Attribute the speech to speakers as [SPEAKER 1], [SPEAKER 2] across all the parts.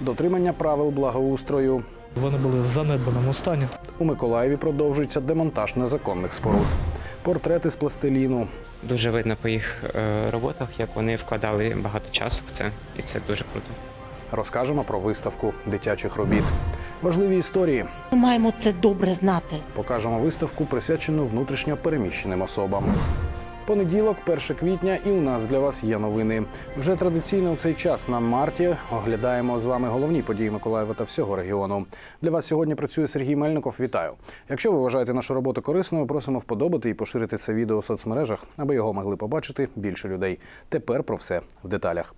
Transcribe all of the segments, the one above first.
[SPEAKER 1] дотримання правил благоустрою.
[SPEAKER 2] Вони були в занедбаному стані.
[SPEAKER 1] У Миколаєві продовжується демонтаж незаконних споруд. Портрети з пластиліну.
[SPEAKER 3] Дуже видно по їх е, роботах, як вони вкладали багато часу в це, і це дуже круто.
[SPEAKER 1] Розкажемо про виставку дитячих робіт. Важливі історії.
[SPEAKER 4] Ми маємо це добре знати.
[SPEAKER 1] Покажемо виставку, присвячену внутрішньо переміщеним особам. Понеділок, 1 квітня, і у нас для вас є новини. Вже традиційно у цей час на марті оглядаємо з вами головні події Миколаєва та всього регіону. Для вас сьогодні працює Сергій Мельников. Вітаю! Якщо ви вважаєте нашу роботу корисною, просимо вподобати і поширити це відео у соцмережах, аби його могли побачити більше людей. Тепер про все в деталях.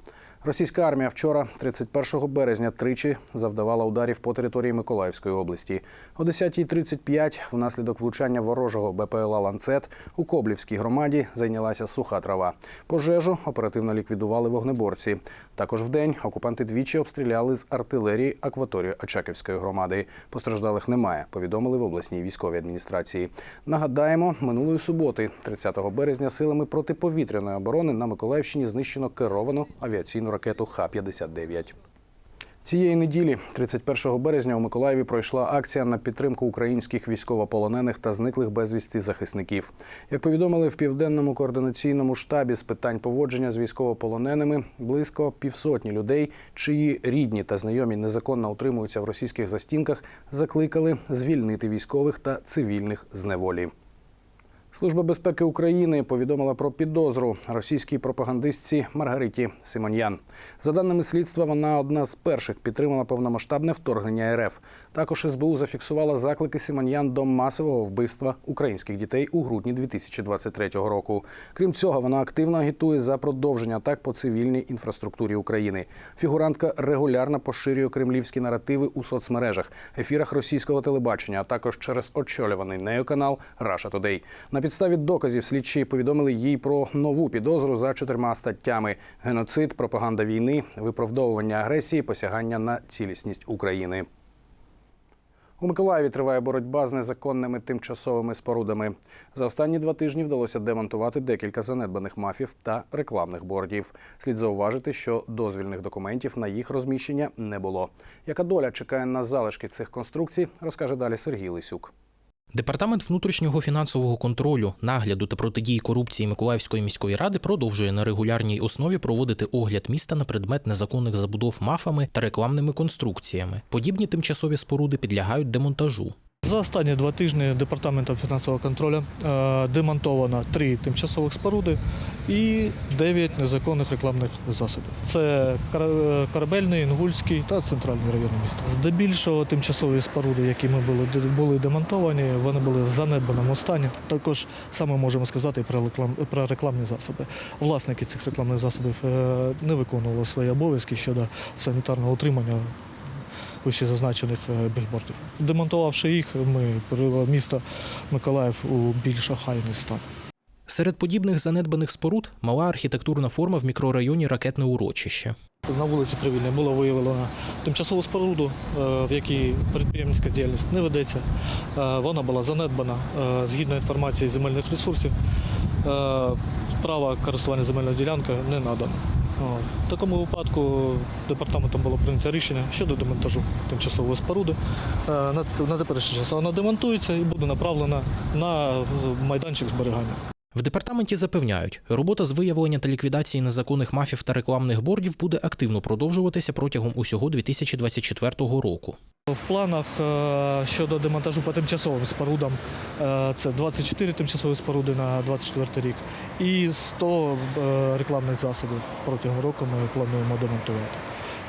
[SPEAKER 1] Російська армія вчора, 31 березня, тричі завдавала ударів по території Миколаївської області. О 10.35 внаслідок влучання ворожого БПЛА «Ланцет» у Коблівській громаді зайнялася суха трава. Пожежу оперативно ліквідували вогнеборці. Також вдень окупанти двічі обстріляли з артилерії акваторію Очаківської громади. Постраждалих немає, повідомили в обласній військовій адміністрації. Нагадаємо, минулої суботи, 30 березня, силами протиповітряної оборони на Миколаївщині знищено керовану авіаційну ракету Х-59. Цієї неділі, 31 березня, у Миколаєві пройшла акція на підтримку українських військовополонених та зниклих безвісти захисників. Як повідомили в південному координаційному штабі з питань поводження з військовополоненими, близько півсотні людей, чиї рідні та знайомі незаконно утримуються в російських застінках, закликали звільнити військових та цивільних з неволі. Служба безпеки України повідомила про підозру російській пропагандистці Маргариті Симоньян. За даними слідства, вона одна з перших підтримала повномасштабне вторгнення РФ. Також СБУ зафіксувала заклики Симоньян до масового вбивства українських дітей у грудні 2023 року. Крім цього, вона активно агітує за продовження атак по цивільній інфраструктурі України. Фігурантка регулярно поширює кремлівські наративи у соцмережах, ефірах російського телебачення, а також через очолюваний нею канал Russia Today. Підставі доказів слідчі повідомили їй про нову підозру за чотирма статтями: геноцид, пропаганда війни, виправдовування агресії, посягання на цілісність України. У Миколаєві триває боротьба з незаконними тимчасовими спорудами. За останні два тижні вдалося демонтувати декілька занедбаних мафів та рекламних бордів. Слід зауважити, що дозвільних документів на їх розміщення не було. Яка доля чекає на залишки цих конструкцій, розкаже далі Сергій Лисюк.
[SPEAKER 5] Департамент внутрішнього фінансового контролю, нагляду та протидії корупції Миколаївської міської ради продовжує на регулярній основі проводити огляд міста на предмет незаконних забудов мафами та рекламними конструкціями. Подібні тимчасові споруди підлягають демонтажу.
[SPEAKER 2] За останні два тижні департаментом фінансового контролю е, демонтовано три тимчасових споруди і дев'ять незаконних рекламних засобів. Це е, Корабельний, Інгульський та центральний райони міста. Здебільшого тимчасові споруди, які ми були були демонтовані, вони були в занедбаному стані. Також саме можемо сказати про реклам про рекламні засоби. Власники цих рекламних засобів е, не виконували свої обов'язки щодо санітарного утримання вище зазначених е, бігбордів. Демонтувавши їх, ми привели місто Миколаїв у більш охайний стан.
[SPEAKER 5] Серед подібних занедбаних споруд мала архітектурна форма в мікрорайоні Ракетне урочище.
[SPEAKER 2] На вулиці Привільній було виявлено тимчасову споруду, е, в якій підприємницька діяльність не ведеться. Е, Вона була занедбана згідно інформації земельних ресурсів. Право користування земельною ділянкою не надано. В такому випадку департаментом було прийнято рішення щодо демонтажу тимчасової споруди. Е, на теперішній час вона демонтується і буде направлена на майданчик зберігання.
[SPEAKER 5] В департаменті запевняють, робота з виявлення та ліквідації незаконних мафів та рекламних бордів буде активно продовжуватися протягом усього 2024 року.
[SPEAKER 2] В планах е, щодо демонтажу по тимчасовим спорудам е, це 24 тимчасові споруди на 24 рік і 100 е, рекламних засобів протягом року ми плануємо демонтувати.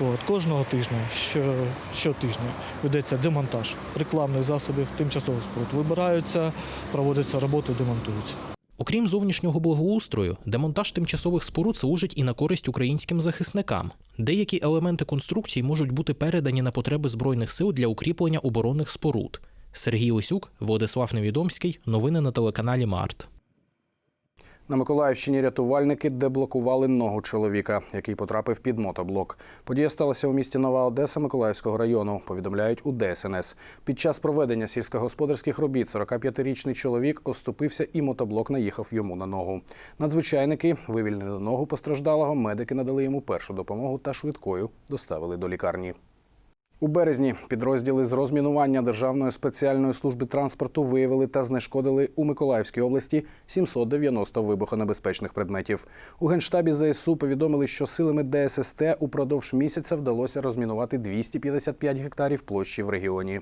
[SPEAKER 2] От, кожного тижня, що, щотижня ведеться демонтаж рекламних засобів тимчасових споруд. Вибираються, проводяться роботи, демонтуються.
[SPEAKER 5] Окрім зовнішнього благоустрою, демонтаж тимчасових споруд служить і на користь українським захисникам. Деякі елементи конструкцій можуть бути передані на потреби збройних сил для укріплення оборонних споруд. Сергій Лисюк, Владислав Невідомський. Новини на телеканалі Март.
[SPEAKER 1] На Миколаївщині рятувальники деблокували ногу чоловіка, який потрапив під мотоблок. Подія сталася у місті Нова Одеса Миколаївського району. Повідомляють у ДСНС. Під час проведення сільськогосподарських робіт 45-річний чоловік оступився і мотоблок наїхав йому на ногу. Надзвичайники вивільнили ногу постраждалого. Медики надали йому першу допомогу та швидкою доставили до лікарні. У березні підрозділи з розмінування Державної спеціальної служби транспорту виявили та знешкодили у Миколаївській області 790 вибухонебезпечних предметів. У генштабі ЗСУ повідомили, що силами ДССТ упродовж місяця вдалося розмінувати 255 гектарів площі в регіоні.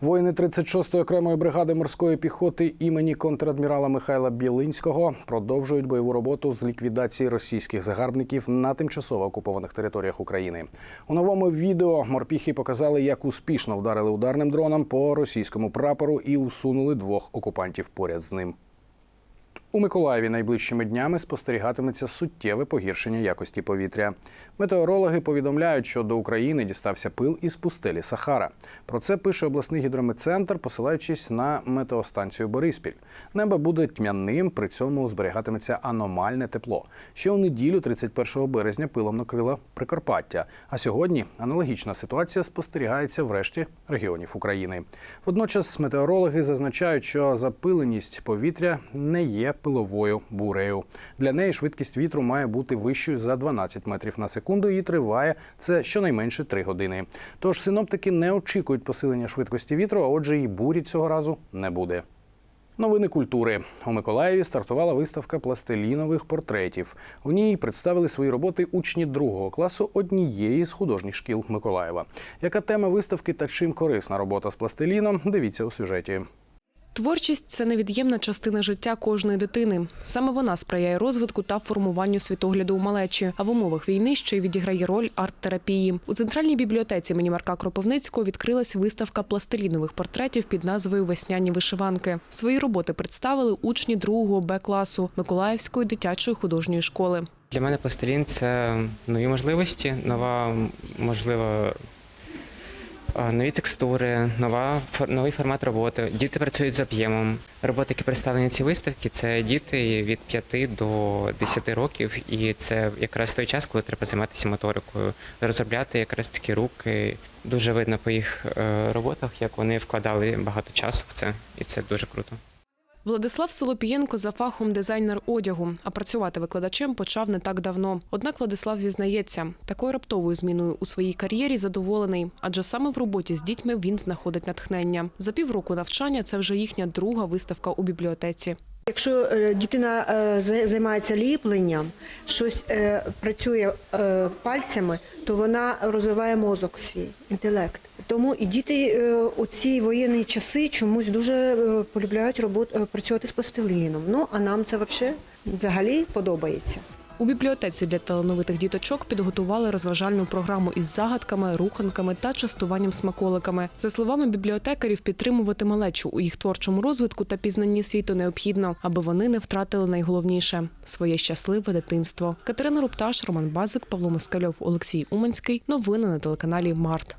[SPEAKER 1] Воїни 36-ї окремої бригади морської піхоти імені контрадмірала Михайла Білинського продовжують бойову роботу з ліквідації російських загарбників на тимчасово окупованих територіях України. У новому відео морпіхи показали, як успішно вдарили ударним дроном по російському прапору і усунули двох окупантів поряд з ним. У Миколаєві найближчими днями спостерігатиметься суттєве погіршення якості повітря. Метеорологи повідомляють, що до України дістався пил із пустелі Сахара. Про це пише обласний гідрометцентр, посилаючись на метеостанцію Бориспіль. Небо буде тьмяним, при цьому зберігатиметься аномальне тепло. Ще у неділю, 31 березня, пилом накрило Прикарпаття. А сьогодні аналогічна ситуація спостерігається в решті регіонів України. Водночас метеорологи зазначають, що запиленість повітря не є пиловою бурею. Для неї швидкість вітру має бути вищою за 12 метрів на секунду і триває це щонайменше 3 години. Тож синоптики не очікують посилення швидкості вітру, а отже, і бурі цього разу не буде. Новини культури у Миколаєві стартувала виставка пластилінових портретів. У ній представили свої роботи учні другого класу однієї з художніх шкіл Миколаєва. Яка тема виставки та чим корисна робота з пластиліном? Дивіться у сюжеті.
[SPEAKER 6] Творчість це невід'ємна частина життя кожної дитини. Саме вона сприяє розвитку та формуванню світогляду у малечі, а в умовах війни ще й відіграє роль арт-терапії. У центральній бібліотеці імені Марка Кропивницького відкрилась виставка пластилінових портретів під назвою Весняні вишиванки. Свої роботи представили учні другого Б класу Миколаївської дитячої художньої школи.
[SPEAKER 3] Для мене пластилін це нові можливості, нова можливо. Нові текстури, нова новий формат роботи. Діти працюють з об'ємом. Роботи, які представлені на цій виставці, це діти від 5 до 10 років, і це якраз той час, коли треба займатися моторикою, розробляти якраз такі руки. Дуже видно по їх е, роботах, як вони вкладали багато часу в це, і це дуже круто.
[SPEAKER 6] Владислав Солопієнко за фахом дизайнер одягу, а працювати викладачем почав не так давно. Однак Владислав зізнається, такою раптовою зміною у своїй кар'єрі задоволений, адже саме в роботі з дітьми він знаходить натхнення. За півроку навчання це вже їхня друга виставка у бібліотеці.
[SPEAKER 7] Якщо е, дитина е, займається ліпленням, щось е, працює пальцями, то вона розвиває мозок свій, інтелект. Тому і діти е, у ці воєнні часи чомусь дуже е, полюбляють робот, е, працювати з пластиліном. Ну а нам це взагалі взагалі подобається.
[SPEAKER 6] У бібліотеці для талановитих діточок підготували розважальну програму із загадками, руханками та частуванням смаколиками. За словами бібліотекарів, підтримувати малечу у їх творчому розвитку та пізнанні світу необхідно, аби вони не втратили найголовніше своє щасливе дитинство. Катерина Рупташ, Роман Базик, Павло Москальов, Олексій Уманський. Новини на телеканалі Март.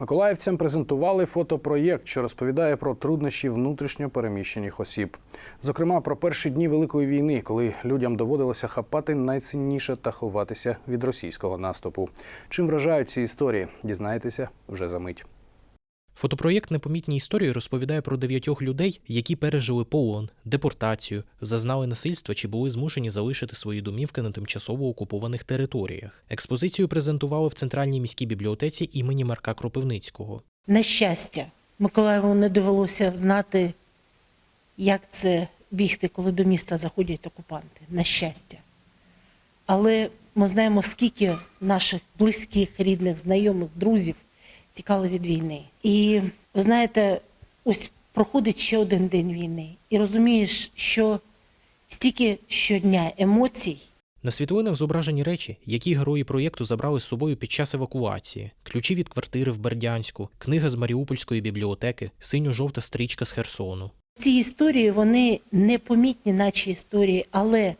[SPEAKER 1] Миколаївцям презентували фотопроєкт, що розповідає про труднощі внутрішньо переміщених осіб. Зокрема, про перші дні Великої війни, коли людям доводилося хапати найцінніше та ховатися від російського наступу. Чим вражають ці історії, дізнаєтеся вже за мить.
[SPEAKER 5] Фотопроєкт Непомітні історії розповідає про дев'ятьох людей, які пережили полон, депортацію, зазнали насильства чи були змушені залишити свої домівки на тимчасово окупованих територіях. Експозицію презентували в центральній міській бібліотеці імені Марка Кропивницького.
[SPEAKER 4] На щастя, Миколаєву не довелося знати, як це бігти, коли до міста заходять окупанти. На щастя. Але ми знаємо, скільки наших близьких, рідних, знайомих, друзів тікали від війни. І ви знаєте, ось проходить ще один день війни, і розумієш, що стільки щодня емоцій.
[SPEAKER 5] На світлинах зображені речі, які герої проєкту забрали з собою під час евакуації: ключі від квартири в Бердянську, книга з Маріупольської бібліотеки, синьо-жовта стрічка з Херсону.
[SPEAKER 4] Ці історії вони непомітні, наче історії, але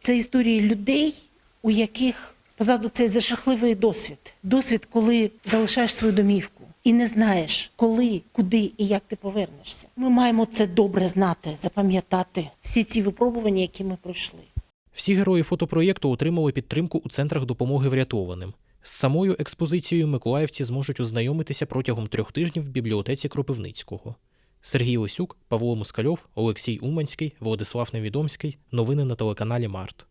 [SPEAKER 4] це історії людей, у яких позаду цей зашахливий досвід. Досвід, коли залишаєш свою домівку і не знаєш, коли, куди і як ти повернешся. Ми маємо це добре знати, запам'ятати всі ці випробування, які ми пройшли.
[SPEAKER 5] Всі герої фотопроєкту отримали підтримку у центрах допомоги врятованим. З самою експозицією миколаївці зможуть ознайомитися протягом трьох тижнів в бібліотеці Кропивницького. Сергій Осюк, Павло Москальов, Олексій Уманський, Владислав Невідомський. Новини на телеканалі Март.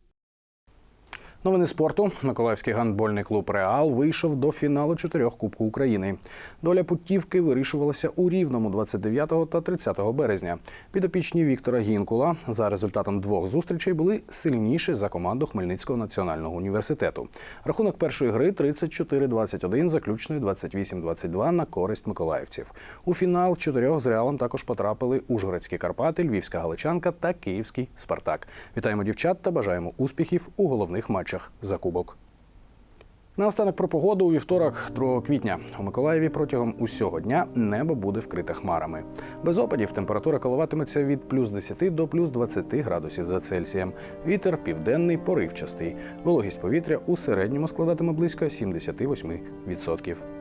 [SPEAKER 1] Новини спорту. Миколаївський гандбольний клуб Реал вийшов до фіналу чотирьох Кубку України. Доля путівки вирішувалася у Рівному 29 та 30 березня. Підопічні Віктора Гінкула за результатом двох зустрічей були сильніші за команду Хмельницького національного університету. Рахунок першої гри 34-21, заключної 28-22 на користь миколаївців. У фінал чотирьох з Реалом також потрапили Ужгородські Карпати, Львівська Галичанка та Київський Спартак. Вітаємо дівчат та бажаємо успіхів у головних матчах за кубок. Наостанок про погоду у вівторок, 2 квітня. У Миколаєві протягом усього дня небо буде вкрите хмарами. Без опадів температура коливатиметься від плюс 10 до плюс 20 градусів за Цельсієм. Вітер південний поривчастий. Вологість повітря у середньому складатиме близько 78%.